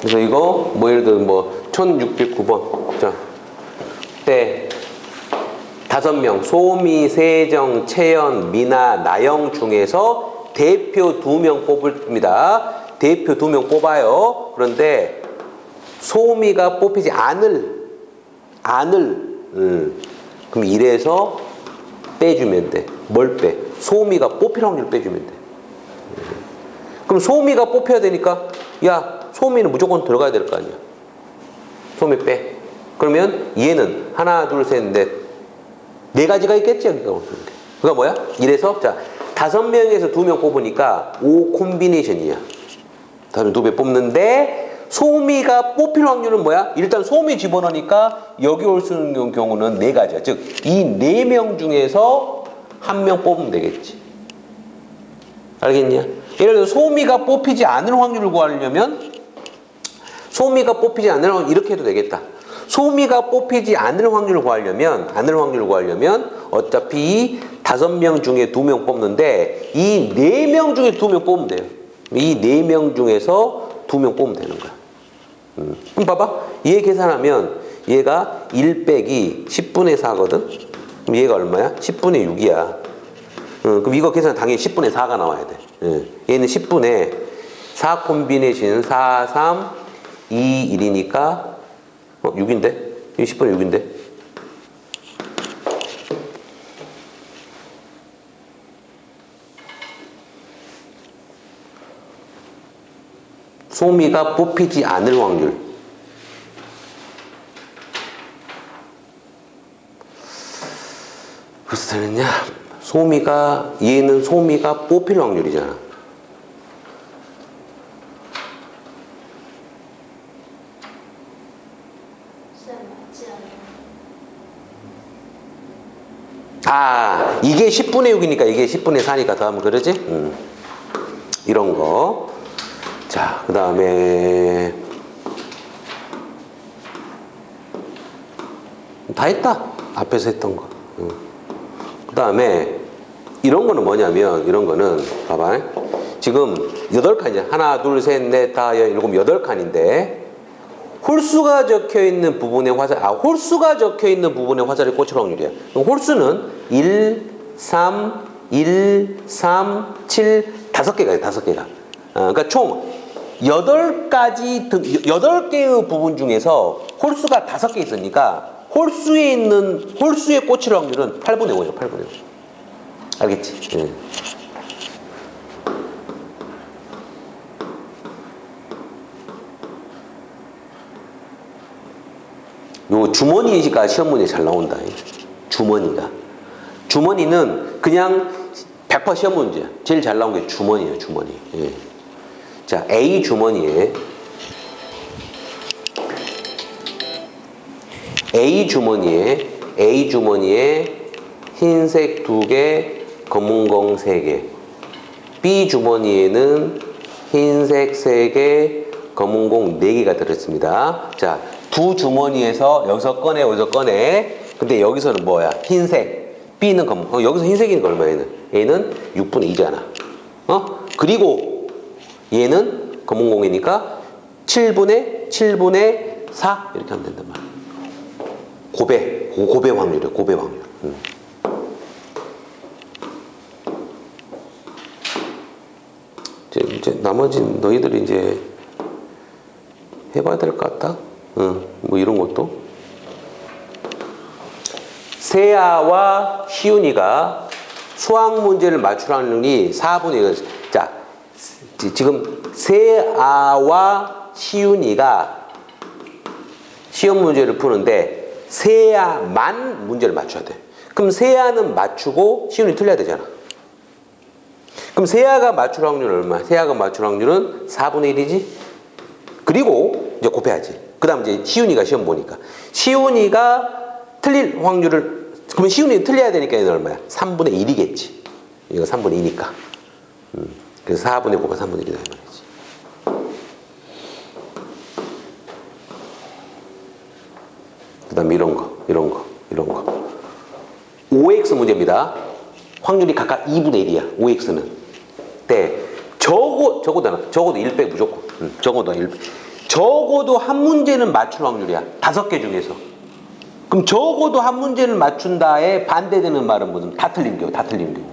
그래서 이거 뭐 예를 들어 뭐 1609번 자, 때 다섯 명 소미, 세정, 채연, 미나, 나영 중에서 대표 두 명 뽑습니다. 대표 두 명 뽑아요. 그런데 소미가 뽑히지 않을 않을 음. 그럼 이래서 빼주면 돼. 뭘 빼? 소미가 뽑힐 확률 빼주면 돼. 음. 그럼 소미가 뽑혀야 되니까 야 소미는 무조건 들어가야 될 거 아니야. 소미 빼. 그러면 얘는 하나 둘 셋 넷 네 가지가 있겠지 여기가 없는데. 그가 뭐야? 이래서 자 다섯 명에서 두 명 뽑으니까 5 콤비네이션이야. 다음에 두배 뽑는데 소미가 뽑힐 확률은 뭐야? 일단 소미 집어넣으니까 여기 올 수 있는 경우는 네 가지야. 즉 이 네 명 중에서 한 명 뽑으면 되겠지. 알겠냐? 예를 들어 소미가 뽑히지 않을 확률을 구하려면 소미가 뽑히지 확률 이렇게 해도 되겠다. 소미가 뽑히지 않을 확률을 구하려면 않을 확률을 구하려면 어차피 다섯 명 중에 두 명 뽑는데 이 네 명 중에 두 명 뽑으면 돼요. 이 네 명 중에서 두 명 뽑으면 되는 거야. 음. 그럼 봐봐. 얘 계산하면 얘가 1 빼기 10분의 4거든. 그럼 얘가 얼마야? 10분의 6이야. 어, 그럼 이거 계산 당연히 10분의 4가 나와야 돼. 예. 얘는 10분의 4 콤비네이션 4, 3, 2, 1이니까 어, 6인데? 이게 10분의 6인데? 소미가 뽑히지 않을 확률. 무슨 소리냐? 소미가, 얘는 소미가 뽑힐 확률이잖아. 아, 이게 10분의 6이니까 이게 10분의 4니까 더하면 그러지? 음. 이런 거. 자, 그 다음에. 다 했다. 앞에서 했던 거. 그 다음에 이런 거는 뭐냐면, 이런 거는, 봐봐. 지금 8칸이야. 하나, 둘, 셋, 넷, 다, 여, 일곱, 여덟 칸인데, 홀수가 적혀 있는 부분의 화살, 아, 홀수가 적혀 있는 부분의 화살이 꽂힐 확률이야. 그럼 홀수는 1, 3, 1, 3, 7, 다섯 개가 다섯 개가. 어, 그러니까 총 여덟 가지 등, 여덟 개의 부분 중에서 홀수가 다섯 개 있으니까 홀수에 있는, 홀수에 꽂힐 확률은 8분의 5예요, 8분의 5. 알겠지? 예. 요 주머니가 시험 문제 잘 나온다. 주머니가. 주머니는 그냥 100% 시험 문제야. 제일 잘 나온 게 주머니예요, 주머니. 예. 자, A 주머니에 A 주머니에 A 주머니에 흰색 두 개, 검은 공 세 개. B 주머니에는 흰색 세 개, 검은 공 네 개가 들었습니다. 자, 두 주머니에서 여기서 꺼내, 여기서 꺼내. 근데 여기서는 뭐야? 흰색. B는 검은. 어, 여기서 흰색이니까 얼마 얘는? 얘는 6분의 2잖아. 어? 그리고 얘는 검은 공이니까 7분의 7분의 4 이렇게 하면 된단 말이야. 고배, 고, 고배 확률이야, 고배 확률. 음. 이제, 이제 나머지 너희들이 이제 해봐야 될 것 같다. 응, 뭐 이런 것도. 세아와 시윤이가 수학 문제를 맞추라는 이 4분의 1. 자, 지- 지금 세아와 시윤이가 시험 문제를 푸는데 세아만 문제를 맞춰야 돼. 그럼 세아는 맞추고 시윤이 틀려야 되잖아. 그럼 세아가 맞출 확률은 얼마? 세아가 맞출 확률은 4분의 1이지? 그리고 이제 곱해야지. 그 다음 이제 시윤이가 시험 보니까. 시윤이가 틀릴 확률을, 그러면 시윤이 틀려야 되니까 얘는 얼마야? 3분의 1이겠지. 이거 3분의 2니까. 음, 그래서 4분의 9가 3분의 1이다. 이 말이지. 그 다음 이런 거, 이런 거, 이런 거. 5x 문제입니다. 확률이 각각 2분의 1이야. 5x는. 네. 적어, 적어도. 적어도 1빼 무조건. 음, 적어도 1. 적어도 한 문제는 맞출 확률이야. 다섯 개 중에서. 그럼 적어도 한 문제는 맞춘다에 반대되는 말은 뭐든 다 틀린 경우, 다 틀린 경우.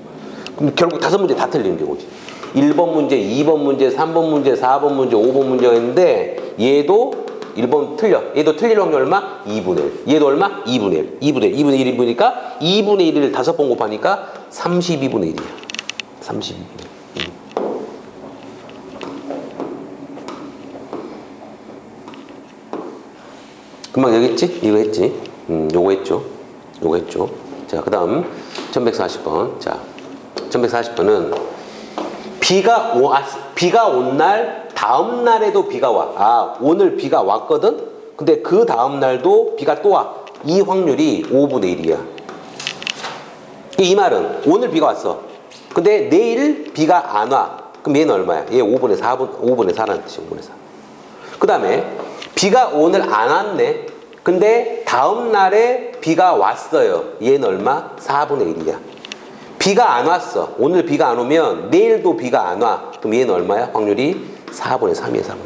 그럼 결국 다섯 문제 다 틀린 경우지. 1번 문제, 2번 문제, 3번 문제, 4번 문제, 5번 문제가 있는데 얘도 1번 틀려. 얘도 틀릴 확률 얼마? 2분의 1. 얘도 얼마? 2분의 1. 2분의 1. 2분의 1이 보니까 2분의 1을 다섯 번 곱하니까 32분의 1이야. 32분의 1. 금방 여기 있지? 이거 했지? 음, 요거 했죠? 요거 했죠? 자, 그 다음 1140번. 자, 1140번은 비가 오, 아, 비가 온 날 다음 날에도 비가 와. 아, 오늘 비가 왔거든? 근데 그 다음 날도 비가 또 와. 이 확률이 5분의 1이야. 이 말은 오늘 비가 왔어. 근데 내일 비가 안 와. 그럼 얘는 얼마야? 얘 5분의 4분, 5분의 4라는 뜻이야, 5분의 4. 그 다음에 비가 오늘 안 왔네. 근데 다음 날에 비가 왔어요. 얘는 얼마? 4분의 1이야. 비가 안 왔어. 오늘 비가 안 오면 내일도 비가 안 와. 그럼 얘는 얼마야? 확률이 4분의 3이야, 4분의 3.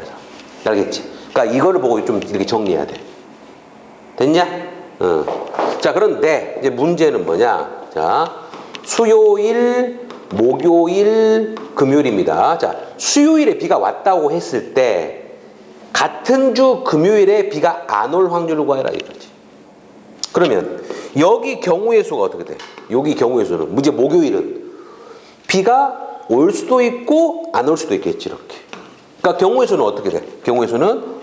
알겠지? 그러니까 이거를 보고 좀 이렇게 정리해야 돼. 됐냐? 어. 자, 그런데 이제 문제는 뭐냐? 자, 수요일, 목요일, 금요일입니다. 자, 수요일에 비가 왔다고 했을 때 같은 주 금요일에 비가 안 올 확률을 구하라 이거지. 그러면 여기 경우의 수가 어떻게 돼? 여기 경우의 수는 문제 목요일은 비가 올 수도 있고 안 올 수도 있겠지 이렇게. 그러니까 경우의 수는 어떻게 돼? 경우의 수는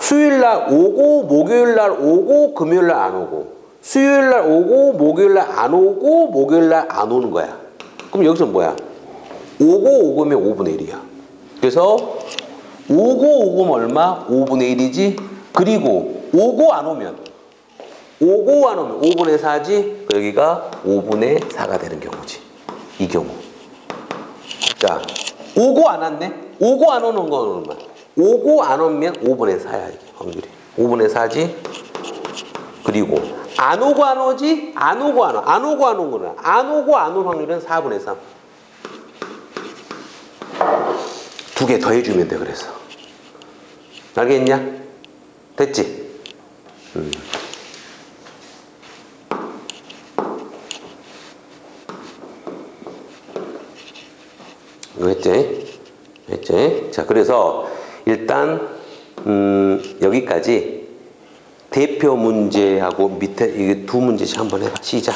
수요일 날 오고 목요일 날 오고 금요일 날 안 오고 수요일 날 오고 목요일 날 안 오고 목요일 날 안 오는 거야. 그럼 여기서 뭐야? 오고 오고면 5분의 1이야. 그래서 오고 오고면 얼마? 5분의 1이지. 그리고 오고 안 오면 오고 안 오면 5분의 4지. 여기가 5분의 4가 되는 경우지. 이 경우. 자, 오고 안 왔네. 오고 안 오는 건 얼마? 오고 안 오면 5분의 4야 이게 확률이. 5분의 4지. 그리고 안 오고 안 오지? 안 오고 안 오. 안 오고 안 오는 안 오고 안 올 확률은 4분의 3. 두 개 더해주면 돼 그래서. 알겠냐? 됐지? 음. 이거 했지? 했지? 자, 그래서 일단 음, 여기까지 대표 문제하고 밑에 이게 두 문제씩 한번 해봐. 시작.